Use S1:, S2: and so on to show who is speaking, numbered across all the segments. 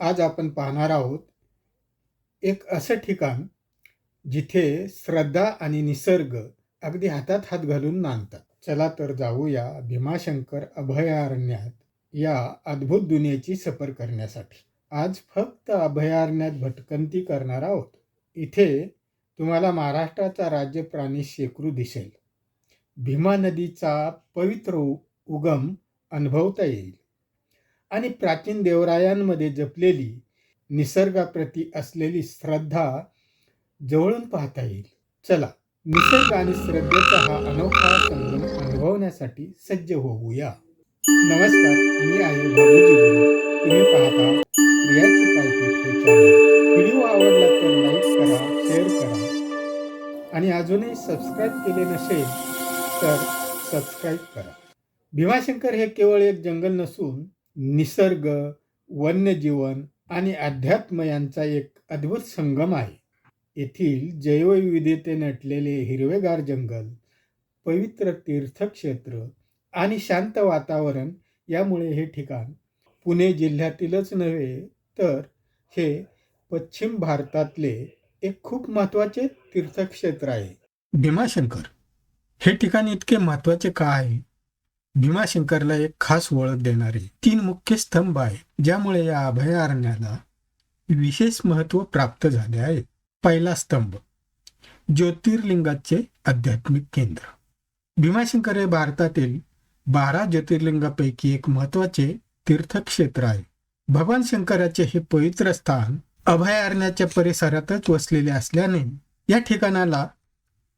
S1: आज आपण पाहणार आहोत एक असं ठिकाण जिथे श्रद्धा आणि निसर्ग अगदी हातात हात घालून नांदतात. चला तर जाऊया भीमाशंकर अभयारण्यात या अद्भुत दुनियेची सफर करण्यासाठी. आज फक्त अभयारण्यात भटकंती करणार आहोत. इथे तुम्हाला महाराष्ट्राचा राज्य प्राणी शेकरू दिसेल. भीमा नदीचा पवित्र उगम अनुभवता येईल. आणि प्राचीन देवरायांमध्ये जपलेली निसर्गाप्रती असलेली श्रद्धा जवळून पाहता येईल. चला निसर्ग आणि श्रद्धेचा हा अनोखा संगम अनुभवण्यासाठी सज्ज होऊया. नमस्कार मी आहे बाबूजी तुम्ही पाहता प्रियाची पायपीठ हे चॅनल व्हिडिओ आवडला तर लाईक करा शेअर करा. आणि अजूनही सबस्क्राईब केले नसेल तर सबस्क्राईब करा. भीमाशंकर हे केवळ एक जंगल नसून निसर्ग वन्यजीवन आणि अध्यात्म यांचा एक अद्भुत संगम आहे. येथील जैवविविधते नटलेले हिरवेगार जंगल पवित्र तीर्थक्षेत्र आणि शांत वातावरण यामुळे हे ठिकाण पुणे जिल्ह्यातीलच नव्हे तर हे पश्चिम भारतातले एक खूप महत्त्वाचे तीर्थक्षेत्र आहे. भीमाशंकर हे ठिकाण इतके महत्त्वाचे का आहे? भीमाशंकरला एक खास ओळख देणारे तीन मुख्य स्तंभ आहे ज्यामुळे या अभयारण्याला विशेष महत्त्व प्राप्त झाले आहे. पहिला स्तंभ ज्योतिर्लिंगाचे आध्यात्मिक केंद्र. भीमाशंकर हे भारतातील बारा ज्योतिर्लिंगापैकी एक महत्त्वाचे तीर्थक्षेत्र आहे. भगवान शंकराचे हे पवित्र स्थान अभयारण्याच्या परिसरातच वसलेले असल्याने या ठिकाणाला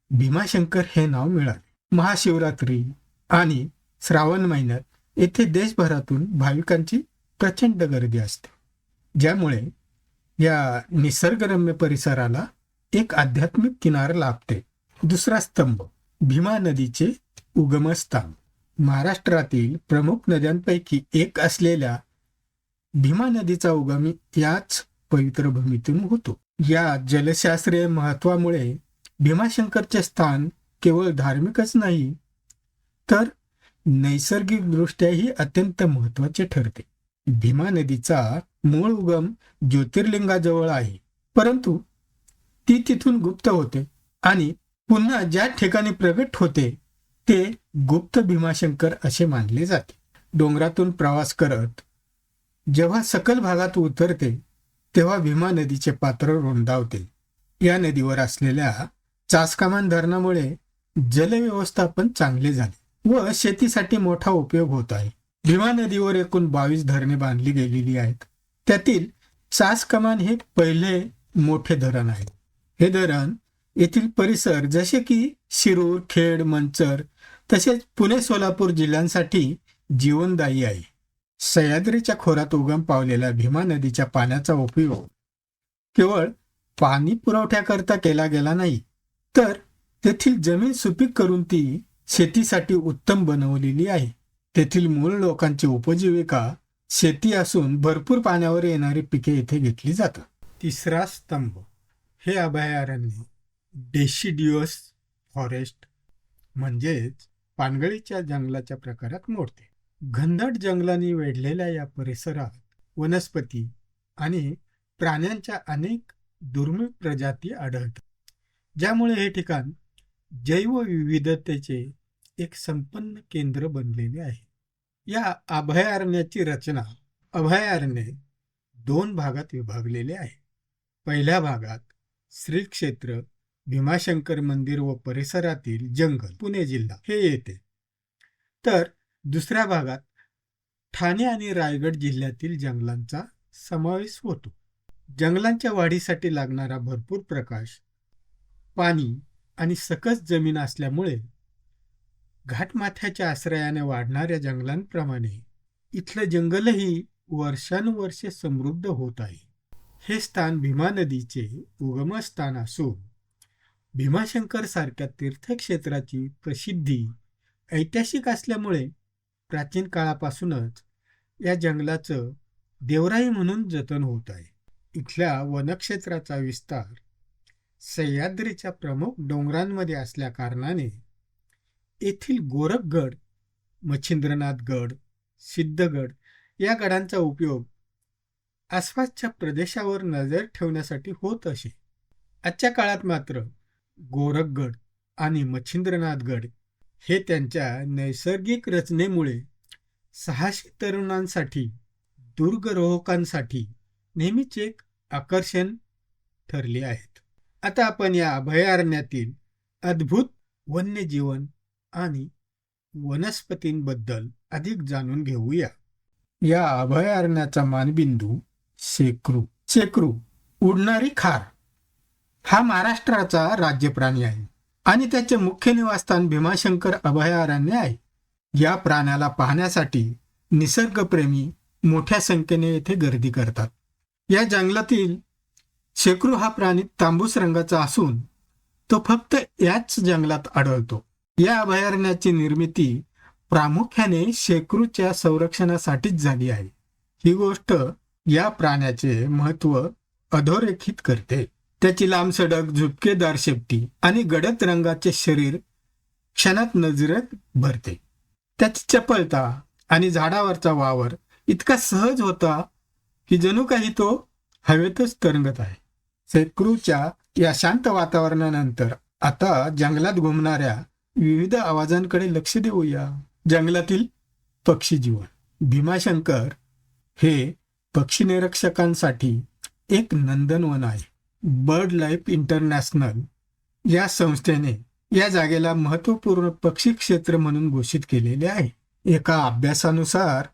S1: भीमाशंकर हे नाव मिळाले. महाशिवरात्री आणि श्रावण महिन्यात येथे देशभरातून भाविकांची प्रचंड गर्दी असते. ज्यामुळे या निसर्गरम्य परिसराला एक आध्यात्मिक किनार लाभते. दुसरा स्तंभ भीमा नदीचे उगमस्थान. महाराष्ट्रातील प्रमुख नद्यांपैकी एक असलेल्या भीमा नदीचा उगम याच पवित्र भूमीतून होतो. या जलशास्त्रीय महत्वामुळे भीमाशंकरचे स्थान केवळ धार्मिकच नाही तर नैसर्गिकदृष्ट्याही अत्यंत महत्त्वाचे ठरते. भीमा नदीचा मूळ उगम ज्योतिर्लिंगाजवळ आहे. परंतु ती तिथून गुप्त होते आणि पुन्हा ज्या ठिकाणी प्रगट होते ते गुप्त भीमाशंकर असे मानले जाते. डोंगरातून प्रवास करत जेव्हा सकल भागात उतरते तेव्हा भीमा नदीचे पात्र रुंदावते. या नदीवर असलेल्या चासकामान धरणामुळे जलव्यवस्थापन चांगले झाले. व शेतीसाठी मोठा उपयोग होत आहे. भीमा नदीवर एकूण बावीस धरणे बांधली गेलेली आहेत. त्यातील सास कमान हे पहिले मोठे धरण आहे. हे धरण येथील परिसर जसे की शिरूर खेड मंचर तसेच पुणे सोलापूर जिल्ह्यांसाठी जीवनदायी आहे. सह्याद्रीच्या खोरात उगम पावलेल्या भीमा नदीच्या पाण्याचा उपयोग केवळ पाणी पुरवठ्याकरता केला गेला नाही तर तेथील जमीन सुपीक करून ती शेतीसाठी उत्तम बनवलेली आहे. तेथील मूळ लोकांची उपजीविका शेती असून भरपूर पाण्यावर येणारी पिके येथे घेतली जातात. तिसरा स्तंभ. हे अभयारण्य डेशिडिओस फॉरेस्ट म्हणजेच पानगळीच्या जंगलाच्या प्रकारात मोडते. घनदाट जंगलांनी वेढलेल्या या परिसरात वनस्पती आणि प्राण्यांच्या अनेक दुर्मिळ प्रजाती आढळतात. ज्यामुळे हे ठिकाण जैवविविधतेचे एक संपन्न केंद्र बनलेले आहे. या अभयारण्याची रचना अभयारण्य दोन भागात विभागलेले आहे. पहिल्या भागात श्री क्षेत्र भीमाशंकर मंदिर व परिसरातील जंगल पुणे जिल्हा हे येते. तर दुसऱ्या भागात ठाणे आणि रायगड जिल्ह्यातील जंगलांचा समावेश होतो. जंगलांच्या वाढीसाठी लागणारा भरपूर प्रकाश पाणी आणि सकस जमीन असल्यामुळे घाटमाथ्याच्या आश्रयाने वाढणाऱ्या जंगलांप्रमाणे इथलं जंगलही वर्षानुवर्षे समृद्ध होत आहे. हे स्थान भीमा नदीचे उगमस्थान असून भीमाशंकर सारख्या तीर्थक्षेत्राची प्रसिद्धी ऐतिहासिक असल्यामुळे प्राचीन काळापासूनच या जंगलाचं देवराई म्हणून जतन होत आहे. इथल्या वनक्षेत्राचा विस्तार सह्याद्रीच्या प्रमुख डोंगरांमध्ये असल्या कारणाने येथील गोरखगड मच्छिंद्रनाथ गड सिद्धगड या गडांचा उपयोग आसपासच्या प्रदेशावर नजर ठेवण्यासाठी होत असे. आजच्या काळात मात्र गोरखगड आणि मच्छिंद्रनाथगड हे त्यांच्या नैसर्गिक रचनेमुळे सहाशे तरुणांसाठी दुर्गरोहकांसाठी नेहमीच एक आकर्षण ठरले आहे आता आपण या अभयारण्यातील अद्भुत वन्यजीवन आणि वनस्पतींबद्दल अधिक जाणून घेऊया. या अभयारण्याचा मानबिंदू शेक्रू. शेक्रू उडणारी खार. हा महाराष्ट्राचा राज्य प्राणी आहे आणि त्याचे मुख्य निवासस्थान भीमाशंकर अभयारण्य आहे. या प्राण्याला पाहण्यासाठी निसर्गप्रेमी मोठ्या संख्येने येथे गर्दी करतात. या जंगलातील शेकरू हा प्राणी तांबूस रंगाचा असून तो फक्त याच जंगलात आढळतो. या अभयारण्याची निर्मिती प्रामुख्याने शेकरूच्या संरक्षणासाठीच झाली आहे. ही गोष्ट या प्राण्याचे महत्त्व अधोरेखित करते. त्याची लांबसडक झुपकेदार शेपटी आणि गडद रंगाचे शरीर क्षणात नजरेत भरते. त्याची चपलता आणि झाडावरचा वावर इतका सहज होता की जणू काही तो हवेतच तरंगत आहे. सेक्रूच्या या शांत वातावरणानंतर आता जंगलात घुमणाऱ्या विविध आवाजांकडे लक्ष देऊया. जंगलातील पक्षी जीवन. भीमाशंकर हे पक्षी निरीक्षकांसाठी एक नंदनवन आहे. बर्ड लाईफ इंटरनॅशनल या संस्थेने या जागेला महत्त्वपूर्ण पक्षी क्षेत्र म्हणून घोषित केलेले आहे. एका अभ्यासानुसार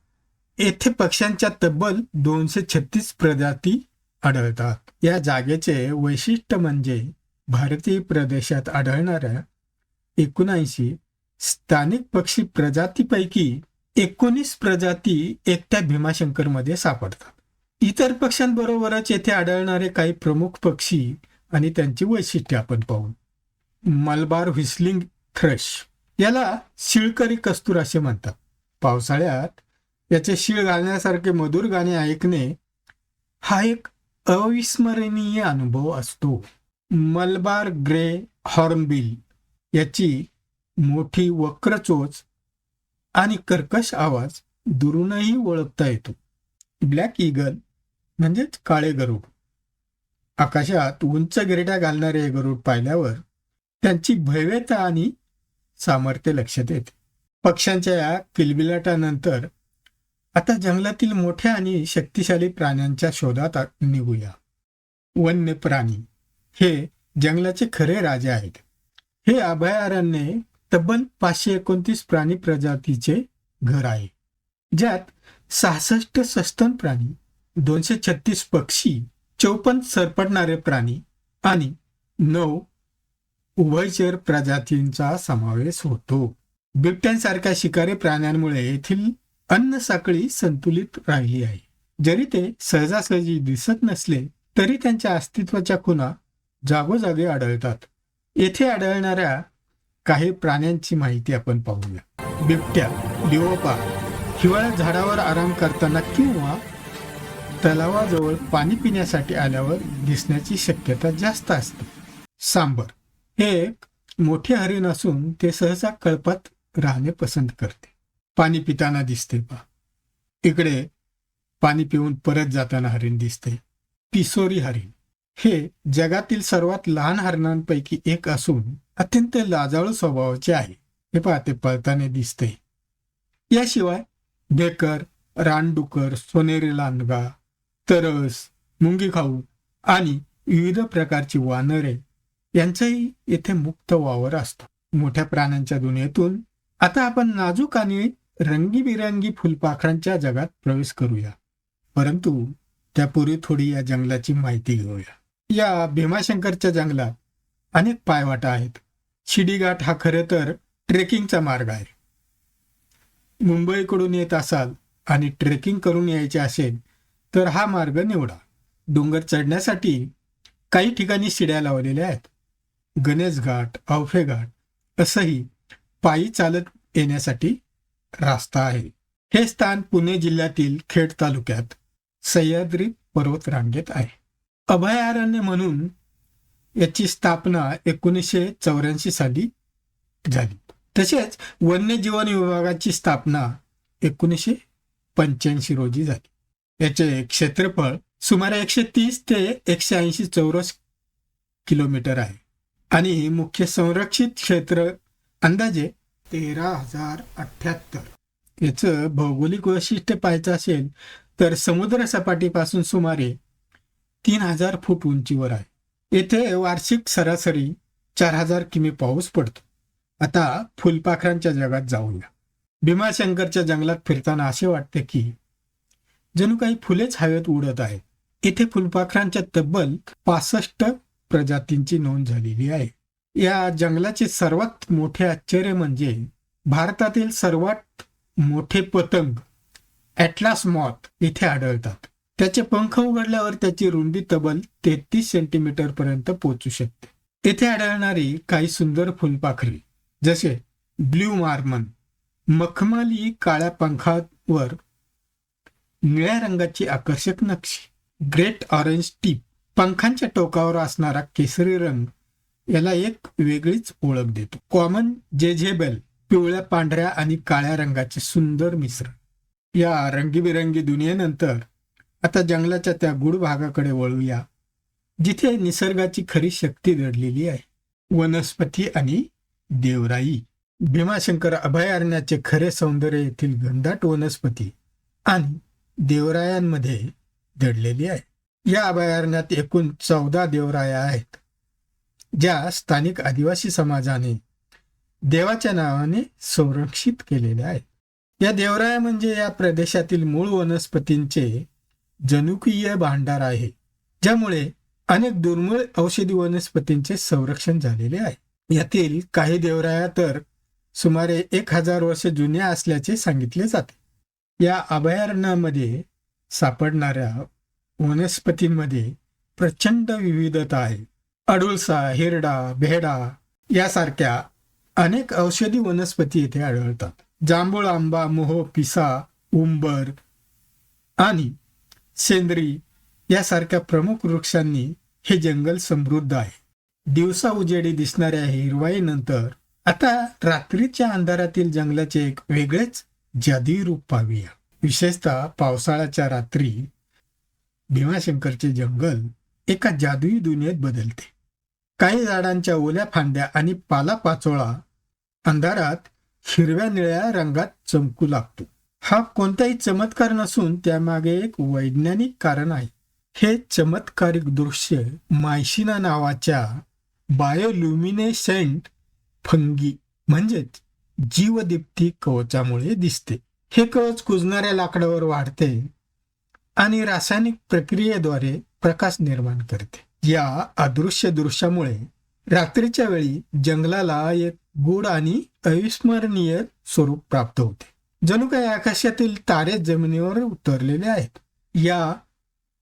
S1: येथे पक्ष्यांच्या तब्बल दोनशे छत्तीस प्रजाती आढळतात. या जागेचे वैशिष्ट्य म्हणजे भारतीय प्रदेशात आढळणाऱ्या एकोणऐंशी स्थानिक पक्षी प्रजातीपैकी एकोणीस प्रजाती एकट्या भीमाशंकरमध्ये सापडतात. इतर पक्ष्यांबरोबरच येथे आढळणारे काही प्रमुख पक्षी आणि त्यांची वैशिष्ट्ये आपण पाहू. मलबार व्हिस्लिंग थ्रश याला शिळकरी कस्तूर असे म्हणतात. पावसाळ्यात याचे शिळ घालण्यासारखे मधुर गाणे ऐकणे हा एक अविस्मरणीय अनुभव असतो. मलबार ग्रे हॉर्नबिल याची मोठी वक्र चोच आणि कर्कश आवाज दुरूनही ओळखता येतो. ब्लॅक ईगल म्हणजेच काळे गरुड. आकाशात उंच गिरट्या घालणारे गरुड पाहिल्यावर त्यांची भव्यता आणि सामर्थ्य लक्षात येते. पक्ष्यांच्या या किलबिलाटानंतर आता जंगलातील मोठ्या आणि शक्तिशाली प्राण्यांच्या शोधात निघूया. वन्य प्राणी हे जंगलाचे खरे राजे आहेत. हे अभयारण्य तब्बल पाचशे एकोणतीस प्राणी प्रजातीचे घर आहे. ज्यात सहासष्ट सस्तन प्राणी दोनशे छत्तीस पक्षी चौपन्न सरपटणारे प्राणी आणि नऊ उभयचर प्रजातींचा समावेश होतो. बिबट्यांसारख्या शिकारी प्राण्यांमुळे येथील अन्न साखळी संतुलित राहिली आहे. जरी ते सहजासहजी दिसत नसले तरी त्यांच्या अस्तित्वाच्या खुणा जागोजागी आढळतात. येथे आढळणाऱ्या काही प्राण्यांची माहिती आपण पाहूया. बिबट्या लिओपा हिवाळ्यात झाडावर आराम करताना किंवा तलावाजवळ पाणी पिण्यासाठी आल्यावर दिसण्याची शक्यता जास्त असते. सांबर हे एक मोठे हरिण असून ते सहसा कळपात राहणे पसंत करते. पाणी पिताना दिसते पा इकडे पाणी पिऊन परत जाताना हरिण दिसते. पिसोरी हरिण. हे जगातील सर्वात लहान हरणांपैकी एक असून अत्यंत लाजाळू स्वभावाचे आहे. हे पाहते पळताना दिसते. याशिवाय बेकर रानडुकर सोनेरी लांडगा तरस मुंगी खाऊ आणि विविध प्रकारची वानरे यांचाही येथे मुक्त वावर असतो मोठ्या प्राण्यांच्या दुनियेतून आता आपण नाजूक आणि रंगीबिरंगी फुलपाखरांच्या जगात प्रवेश करूया. परंतु त्यापूर्वी थोडी या जंगलाची माहिती घेऊया. या भीमाशंकरच्या जंगलात अनेक पायवाटा आहेत. शिडीघाट हा खरं तर ट्रेकिंगचा मार्ग आहे. मुंबईकडून येत असाल आणि ट्रेकिंग करून यायचे असेल तर हा मार्ग निवडा. डोंगर चढण्यासाठी काही ठिकाणी शिड्या लावलेल्या आहेत. गणेश घाट अवफे घाट असंही पायी चालत येण्यासाठी रास्ता आहे. हे स्थान पुणे जिल्ह्यातील खेड तालुक्यात सह्याद्री पर्वत रांगेत आहे. अभयारण्य म्हणून याची स्थापना एकोणीसशे चौऱ्याऐंशी साली झाली. तसेच वन्यजीवन विभागाची स्थापना एकोणीसशे पंच्याऐंशी रोजी झाली. याचे क्षेत्रफळ सुमारे एकशे तीस ते एकशे ऐंशी चौरस किलोमीटर आहे. आणि मुख्य संरक्षित क्षेत्र अंदाजे तेरा हजार अठ्ठ्याहत्तर याचं भौगोलिक वैशिष्ट्य पाहायचं असेल तर समुद्र सपाटीपासून सुमारे तीन हजार फूट उंचीवर आहे. येथे वार्षिक सरासरी चार हजार किमी पाऊस पडतो. आता फुलपाखरांच्या जगात जाऊया भीमाशंकरच्या जंगलात फिरताना असे वाटते की जणू काही फुलेच हवेत उडत आहेत. येथे फुलपाखरांच्या तब्बल पासष्ट प्रजातींची नोंद झालेली आहे. या जंगलाचे सर्वात मोठे आश्चर्य म्हणजे भारतातील सर्वात मोठे पतंग ॲटलास मॉथ इथे आढळतात. त्याचे पंख उघडल्यावर त्याची रुंदी तब्बल तेहतीस सेंटीमीटर पर्यंत पोहोचू शकते. इथे आढळणारी काही सुंदर फुलपाखरी जसे ब्ल्यू मार्मन मखमली काळ्या पंखावर निळ्या रंगाची आकर्षक नक्षी ग्रेट ऑरेंज टीप पंखांच्या टोकावर असणारा केसरी रंग याला एक वेगळीच ओळख देतो. कॉमन जेझेबल पिवळ्या पांढऱ्या आणि काळ्या रंगाचे सुंदर मिश्रण. या रंगीबिरंगी दुनियेनंतर आता जंगलाच्या त्या गुढ भागाकडे वळूया जिथे निसर्गाची खरी शक्ती दडलेली आहे. वनस्पती आणि देवराई. भीमाशंकर अभयारण्याचे खरे सौंदर्य येथील घनदाट वनस्पती आणि देवरायांमध्ये दडलेली आहे. या अभयारण्यात एकूण चौदा देवराया आहेत. ज्या स्थानिक आदिवासी समाजाने देवाच्या नावाने संरक्षित केलेल्या आहेत. या देवराया म्हणजे या प्रदेशातील मूळ वनस्पतींचे जनुकीय भांडार आहे ज्यामुळे अनेक दुर्मिळ औषधी वनस्पतींचे संरक्षण झालेले आहे. यातील काही देवराया तर सुमारे एक हजार वर्ष जुन्या असल्याचे सांगितले जाते. या अभयारण्यामध्ये सापडणाऱ्या वनस्पतींमध्ये प्रचंड विविधता आहे. अडुळसा हिरडा भेडा यासारख्या अनेक औषधी वनस्पती येथे आढळतात. जांभूळ आंबा मोह पिसा उंबर आणि सेंद्री यासारख्या प्रमुख वृक्षांनी हे जंगल समृद्ध आहे. दिवसा उजेडी दिसणाऱ्या हिरवाईनंतर आता रात्रीच्या अंधारातील जंगलाचे एक वेगळेच जादुई रूप पाहूया. विशेषतः पावसाळ्याच्या रात्री भीमाशंकरचे जंगल एका जादुई दुनियेत बदलते. काही झाडांच्या ओल्या फांद्या आणि पालापाचोळा अंधारात हिरव्या निळ्या रंगात चमकू लागतो. हा कोणताही चमत्कार नसून त्यामागे एक वैज्ञानिक कारण आहे. हे चमत्कारिक दृश्य मायशिना नावाच्या बायोल्युमिनेसेंट फंगी म्हणजेच जीवदीप्ती कवचामुळे दिसते. हे कवच कुजणाऱ्या लाकडावर वाढते आणि रासायनिक प्रक्रियेद्वारे प्रकाश निर्माण करते. या अदृश्य दृश्यामुळे रात्रीच्या वेळी जंगलाला एक गूढ आणि अविस्मरणीय स्वरूप प्राप्त होते. जणू काही आकाशातील तारे जमिनीवर उतरलेले आहेत. या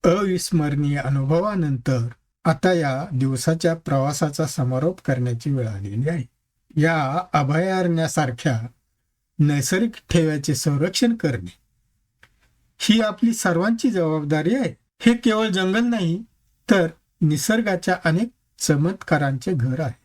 S1: अविस्मरणीय अनुभवानंतर आता या दिवसाच्या प्रवासाचा समारोप करण्याची वेळ आलेली आहे. या अभयारण्यासारख्या नैसर्गिक ठेव्याचे संरक्षण करणे ही आपली सर्वांची जबाबदारी आहे. हे केवळ जंगल नाही तर निसर्गाच्या अनेक चमत्कारांचे घर आहे.